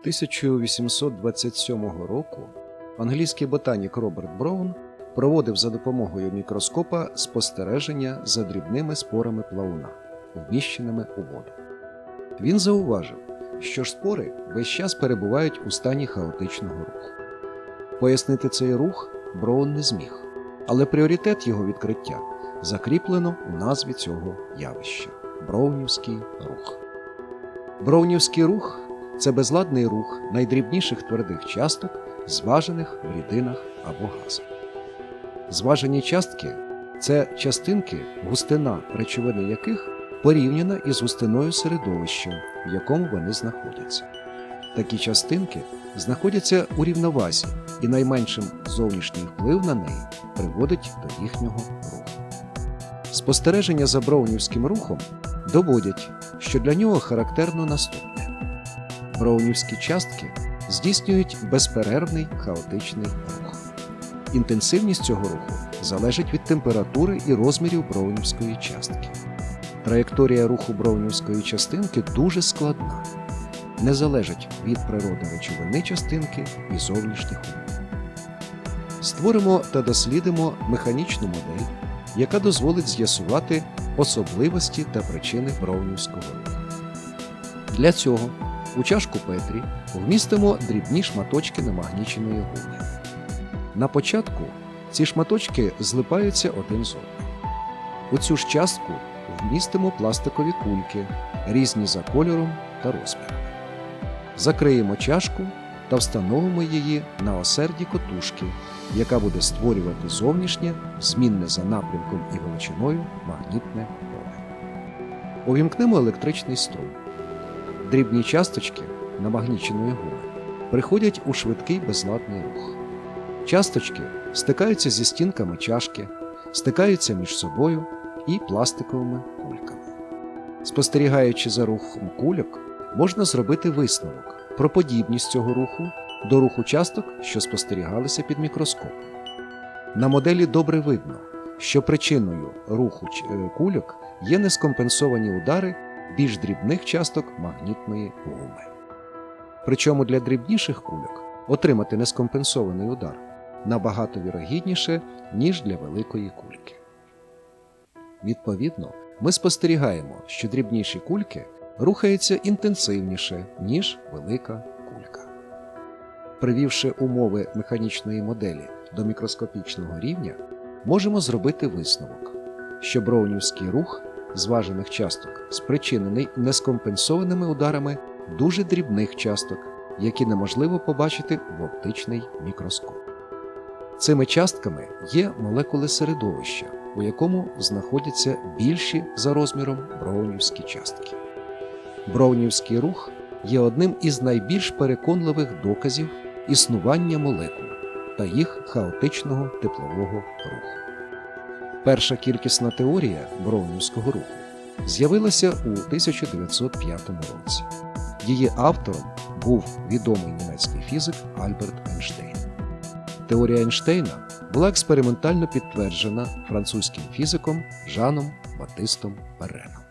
1827 року англійський ботанік Роберт Броун проводив за допомогою мікроскопа спостереження за дрібними спорами плавуна, вміщеними у воду. Він зауважив, що ж спори весь час перебувають у стані хаотичного руху. Пояснити цей рух Броун не зміг, але пріоритет його відкриття закріплено у назві цього явища Броунівський рух. Броунівський рух це безладний рух найдрібніших твердих часток, зважених в рідинах або газах. Зважені частки це частинки, густина речовини яких порівняна із густиною середовища, в якому вони знаходяться. Такі частинки знаходяться у рівновазі, і найменшим зовнішній вплив на неї приводить до їхнього руху. Спостереження за броунівським рухом доводять, що для нього характерно наступне. Броунівські частки здійснюють безперервний хаотичний рух. Інтенсивність цього руху залежить від температури і розмірів броунівської частки. Траєкторія руху броунівської частинки дуже складна, не залежить від природи речовини частинки і зовнішніх умов. Створимо та дослідимо механічну модель, яка дозволить з'ясувати особливості та причини броунівського руху. Для цього у чашку Петрі вмістимо дрібні шматочки намагніченої гуми. На початку ці шматочки злипаються один з одним. У цю ж частку вмістимо пластикові кульки, різні за кольором та розмірами. Закриємо чашку та встановимо її на осерді котушки, яка буде створювати зовнішнє, змінне за напрямком і величиною магнітне поле. Увімкнемо електричний струм. Дрібні часточки намагніченої гуми приходять у швидкий безладний рух. Часточки стикаються зі стінками чашки, стикаються між собою і пластиковими кульками. Спостерігаючи за рухом кульок, можна зробити висновок про подібність цього руху до руху часток, що спостерігалися під мікроскопом. На моделі добре видно, що причиною руху е, кульок є нескомпенсовані удари більш дрібних часток магнітної гуми. Причому для дрібніших кульок отримати нескомпенсований удар набагато вірогідніше, ніж для великої кульки. Відповідно, ми спостерігаємо, що дрібніші кульки рухаються інтенсивніше, ніж велика кулька. Привівши умови механічної моделі до мікроскопічного рівня, можемо зробити висновок, що броунівський рух зважених часток спричинений нескомпенсованими ударами дуже дрібних часток, які неможливо побачити в оптичний мікроскоп. Цими частками є молекули середовища, у якому знаходяться більші за розміром броунівські частки. Броунівський рух є одним із найбільш переконливих доказів існування молекул та їх хаотичного теплового руху. Перша кількісна теорія броунівського руху з'явилася у 1905 році. Її автором був відомий німецький фізик Альберт Ейнштейн. Теорія Ейнштейна була експериментально підтверджена французьким фізиком Жаном Батистом Переном.